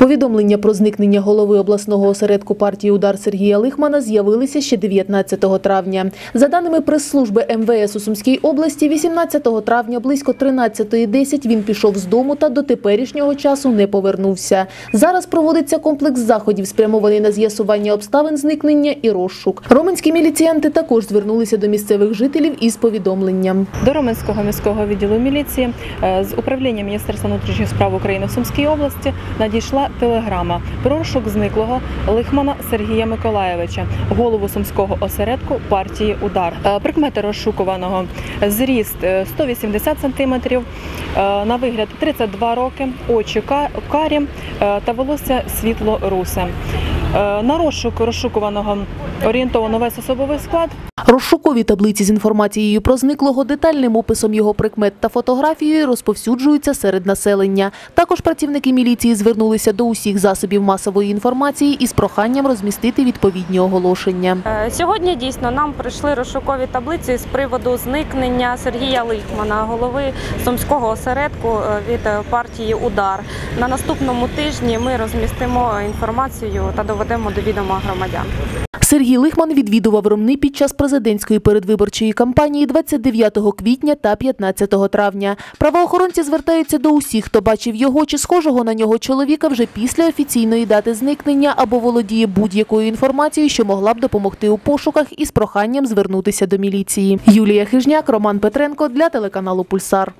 Повідомлення про зникнення голови обласного осередку партії «Удар» Сергія Лихмана з'явилися ще 19 травня. За даними прес-служби МВС у Сумській області, 18 травня близько 13.10 він пішов з дому та до теперішнього часу не повернувся. Зараз проводиться комплекс заходів, спрямований на з'ясування обставин зникнення і розшук. Роменські міліціянти також звернулися до місцевих жителів із повідомленням. До Роменського міського відділу міліції е, з управління Міністерства внутрішніх справ України в Сумській області надійшла телеграма про розшук зниклого Лихмана Сергія Миколаєвича, голову сумського осередку партії Удар. Е, Прикмети розшукуваного зріст е, 180 см, на вигляд 32 роки, очі карі е, та волосся світло русе. Е, На розшук розшукуваного орієнтовано весь особовий склад. Розшукові таблиці з інформацією про зниклого, детальним описом його прикмет та фотографією розповсюджуються серед населення. Також працівники міліції звернулися до усіх засобів масової інформації із проханням розмістити відповідні оголошення. Е, Сьогодні дійсно нам прийшли розшукові таблиці з приводу зникнення Сергія Лихмана, голови сумського осередку е, від е, партії Удар. На наступному тижні ми розмістимо інформацію та доведемо до відома громадян. Сергій Лихман відвідував Ромни під час президентської передвиборчої кампанії 29 квітня та 15 травня. Правоохоронці звертаються до усіх, хто бачив його чи схожого на нього чоловіка вже після офіційної дати зникнення або володіє будь-якою інформацією, що могла б допомогти у пошуках, із проханням звернутися до міліції. Юлія Хижняк, Роман Петренко для телеканалу Пульсар.